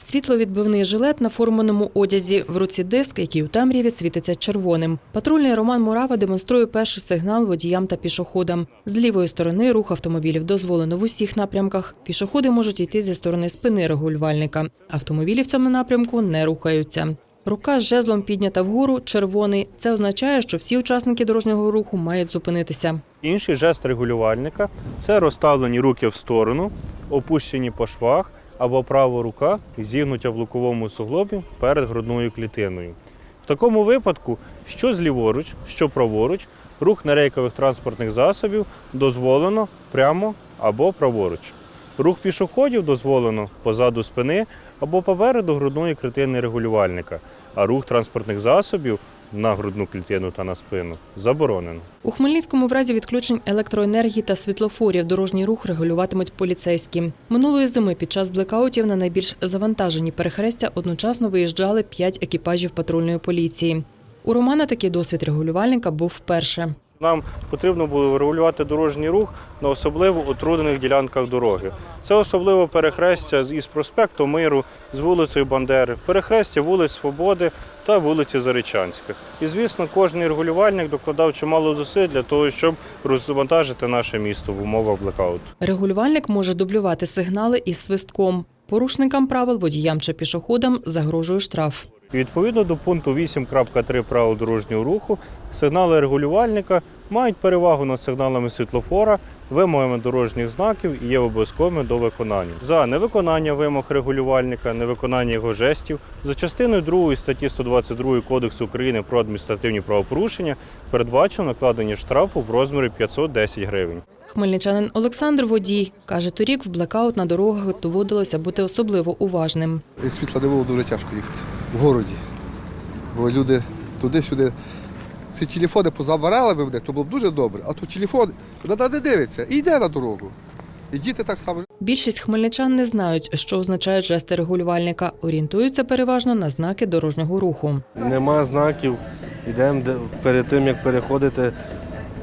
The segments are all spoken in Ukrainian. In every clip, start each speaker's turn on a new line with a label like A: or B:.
A: Світловідбивний жилет на форманому одязі, в руці диск, який у темряві світиться червоним. Патрульний Роман Мурава демонструє перший сигнал водіям та пішоходам. З лівої сторони рух автомобілів дозволено в усіх напрямках. Пішоходи можуть йти зі сторони спини регулювальника. Автомобілі в цьому напрямку не рухаються. Рука з жезлом піднята вгору, червоний. Це означає, що всі учасники дорожнього руху мають зупинитися.
B: Інший жест регулювальника це розставлені руки в сторону, опущені по швах або права рука зігнута в луковому суглобі перед грудною клітиною. В такому випадку, що зліворуч, що праворуч, рух нерейкових транспортних засобів дозволено прямо або праворуч. Рух пішоходів дозволено позаду спини або попереду грудної клітини регулювальника, а рух транспортних засобів на грудну клітину та на спину заборонено.
A: У Хмельницькому в разі відключень електроенергії та світлофорів дорожній рух регулюватимуть поліцейські. Минулої зими під час блекаутів на найбільш завантажені перехрестя одночасно виїжджали п'ять екіпажів патрульної поліції. У Романа такий досвід регулювальника був вперше.
B: Нам потрібно було регулювати дорожній рух на особливо отруднених ділянках дороги. Це особливо перехрестя із проспекту Миру, з вулицею Бандери, перехрестя вулиць Свободи та вулиці Заречанська. І звісно, кожен регулювальник докладав чимало зусиль для того, щоб розвантажити наше місто в умовах блекауту.
A: Регулювальник може дублювати сигнали із свистком. Порушникам правил, водіям чи пішоходам загрожує штраф.
B: Відповідно до пункту 8.3 правил дорожнього руху, сигнали регулювальника мають перевагу над сигналами світлофора, вимогами дорожніх знаків і є обов'язковими до виконання. За невиконання вимог регулювальника, невиконання його жестів, за частиною 2 статті 122 Кодексу України про адміністративні правопорушення передбачено накладення штрафу в розмірі 510 гривень.
A: Хмельничанин Олександр Водій каже, торік в блекаут на дорогах доводилося бути особливо уважним.
C: Як світла не було, дуже тяжко їхати в городі. Бо люди туди-сюди. Ці телефони позабирали би в них, то було б дуже добре. А тут телефон вона не дивиться і йде на дорогу. І діти так само.
A: Більшість хмельничан не знають, що означають жести регулювальника. Орієнтуються переважно на знаки дорожнього руху.
D: Нема знаків, йдемо перед тим, як переходити,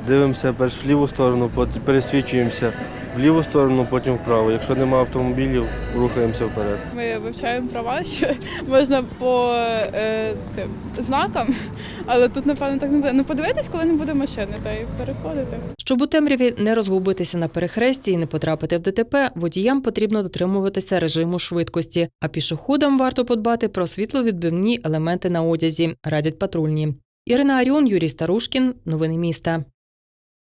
D: дивимося перш в ліву сторону, пересвічуємося в ліву сторону, потім вправо. Якщо нема автомобілів, рухаємося вперед.
E: Ми вивчаємо права, що можна по е, цим знакам, але тут, напевно, так не буде. Ну подивитись, коли не буде машини, та й переходити.
A: Щоб у темряві не розгубитися на перехресті і не потрапити в ДТП, водіям потрібно дотримуватися режиму швидкості, а пішоходам варто подбати про світловідбивні елементи на одязі, радять патрульні. Ірина Аріон, Юрій Старушкін. Новини міста.